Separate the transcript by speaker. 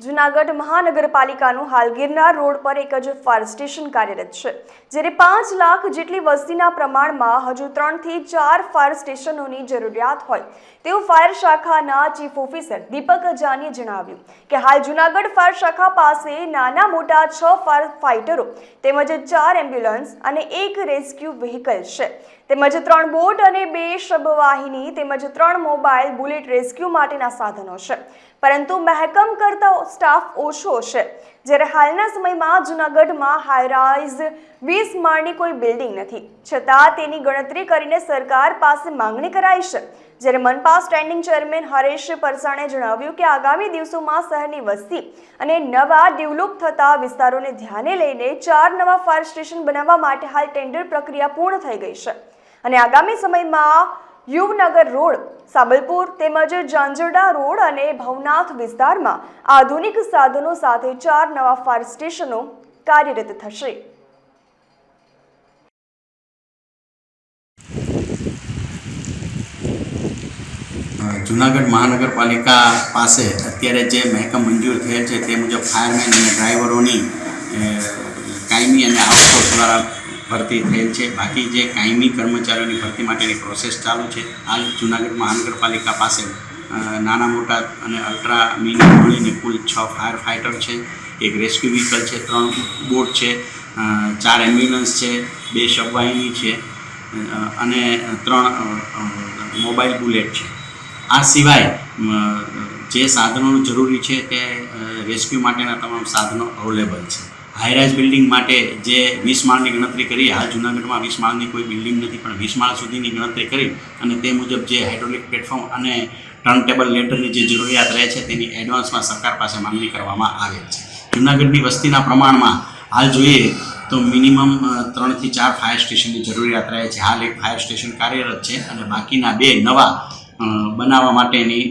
Speaker 1: જુનાગઢ મહાનગરપાલિકાનું હાલ ગિરનાર રોડ પર એક જ ફાયર સ્ટેશન કાર્યરત છે, જ્યારે પાંચ લાખ જેટલી વસ્તીના પ્રમાણમાં હજુ ત્રણથી ચાર ફાયર સ્ટેશનોની જરૂરિયાત હોય, તેવું ફાયર શાખાના ચીફ ઓફિસર દીપક અજાનીએ જણાવ્યું કે હાલ જુનાગઢ ફાયર શાખા પાસે નાના મોટા છ ફાયર ફાઇટરો તેમજ ચાર એમ્બ્યુલન્સ અને એક રેસ્ક્યુ વ્હીકલ છે, તેમજ ત્રણ બોટ અને બે શબવાહિની તેમજ ત્રણ મોબાઈલ બુલેટ રેસ્ક્યુ માટેના સાધનો છે, પરંતુ મહેકમ કરતા સ્ટાફ ઓછો છે જ્યારે હાલના સમયમાં જૂનાગઢમાં હાઈરાઇઝ વીસ માળની કોઈ બિલ્ડિંગ નથી. છતાં તેની ગણતરી કરીને સરકાર પાસે માંગણી કરાઈ છે. જ્યારે મનપા સ્ટેન્ડિંગ ચેરમેન હરેશ પરસાણે જણાવ્યું કે આગામી દિવસોમાં શહેરની વસ્તી અને નવા ડેવલપ થતા વિસ્તારોને ધ્યાને લઈને ચાર નવા ફાયર સ્ટેશન બનાવવા માટે હાલ ટેન્ડર પ્રક્રિયા પૂર્ણ થઈ ગઈ છે. અને આગામી સમયમાં યુવનગર રોડ સાબલપુર તેમજ ઝાંઝરડા રોડ અને ભવનાથ વિસ્તારમાં આધુનિક સાધનો સાથે ચાર નવા ફાયર સ્ટેશનો કાર્યરત થશે.
Speaker 2: જુનાગઢ મહાનગરપાલિકા પાસે અત્યારે જે મહેકમ મંજૂર થયેલ છે તે મુજબ ફાયરમેન અને ડ્રાઈવરોની કાયમી અને આઉટસોર્સ દ્વારા ભરતી થયેલ છે. બાકી જે કાયમી કર્મચારીઓની ભરતી માટેની પ્રોસેસ ચાલુ છે. હાલ જૂનાગઢ મહાનગરપાલિકા પાસે નાના મોટા અને અલ્ટ્રા મિની મળીને કુલ છ ફાયર ફાઇટર છે, એક રેસ્ક્યુ વ્હીકલ છે, ત્રણ બોટ છે ચાર એમ્બ્યુલન્સ છે, બે શબવાહિની છે અને ત્રણ મોબાઈલ બુલેટ છે. આ સિવાય જે સાધનો જરૂરી છે તે રેસ્ક્યુ માટેના તમામ સાધનો અવેલેબલ છે. હાઈરાઇઝ બિલ્ડિંગ માટે જે વીસ માળની ગણતરી કરી હાલ જૂનાગઢમાં વીસ માળની કોઈ બિલ્ડિંગ નથી, પણ વીસ માળ સુધીની ગણતરી કરી અને તે મુજબ જે હાઇડ્રોલિક પ્લેટફોર્મ અને ટર્ન ટેબલ લેટરની જે જરૂરિયાત રહે છે, તેની એડવાન્સમાં સરકાર પાસે માંગણી કરવામાં આવે છે. જૂનાગઢની વસ્તીના પ્રમાણમાં હાલ જોઈએ તો મિનિમમ ત્રણથી ચાર ફાયર સ્ટેશનની જરૂરિયાત રહે છે. હાલ એક ફાયર સ્ટેશન કાર્યરત છે અને બાકીના બે નવા બનાવવા માટેની